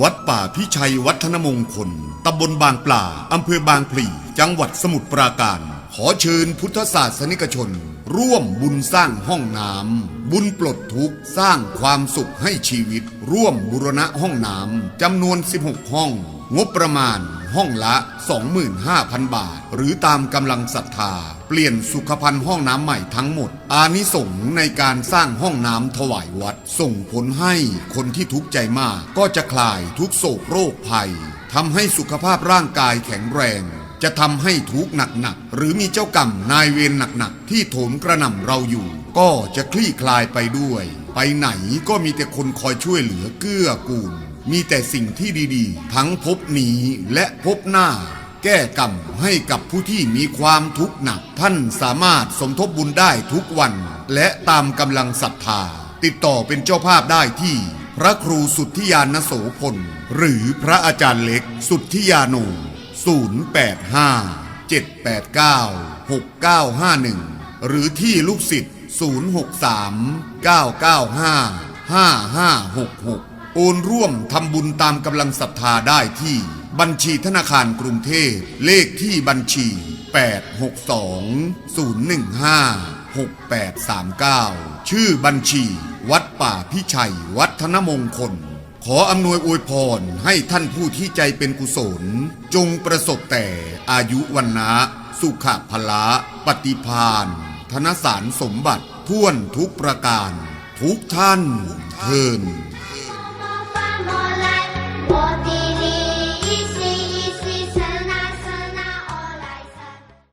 วัดป่าพิชัยวัฒนมงคล ตำบลบางปลา อำเภอบางพลี จังหวัดสมุทรปราการ ขอเชิญพุทธศาสนิกชน ร่วมบุญสร้างห้องน้ำ บุญปลดทุกข์สร้างความสุขให้ชีวิต ร่วมบุรณะห้องน้ำจำนวน 16 ห้อง งบประมาณ ห้องละ 25,000 บาท หรือตามกำลังศรัทธา เปลี่ยนสุขภัณฑ์ห้องน้ำใหม่ทั้งหมด อานิสงส์ในการสร้างห้องน้ำถวายวัด ส่งผลให้คนที่ทุกข์ใจมากก็จะคลายทุกโศกโรคภัยทำให้สุขภาพร่างกายแข็งแรงจะทำให้ทุกข์หนักๆ หรือมีเจ้ากรรมนายเวรหนักๆ ที่โถมกระหน่ำเราอยู่ ก็จะคลี่คลายไปด้วย ไปไหนก็มีแต่คนคอยช่วยเหลือเกื้อกูล มีแต่สิ่งที่ดีๆ ทั้งภพนี้และภพหน้า แก้กรรมให้กับผู้ที่มีความทุกข์หนัก ท่านสามารถสมทบบุญได้ทุกวัน และตามกำลังศรัทธา ติดต่อเป็นเจ้าภาพได้ที่ พระครูสุทธิยานโสพล หรือพระอาจารย์เล็กสุทธิยาโน 085 789 6951 หรือที่ลูกศิษย์063 995 5566 โอนร่วมทำบุญตามกำลังศรัทธาได้ที่ บัญชีธนาคารกรุงเทพ เลขที่บัญชี 862 015 6839 ชื่อบัญชี วัดป่าพิชัย วัฒนมงคล ขออำนวยอวยพรให้ท่านผู้ที่ใจเป็นกุศล จงประสบแต่อายุวันนะสุขพละปฏิพานธนสารสมบัติท่วนทุกประการ ทุกท่านเทิน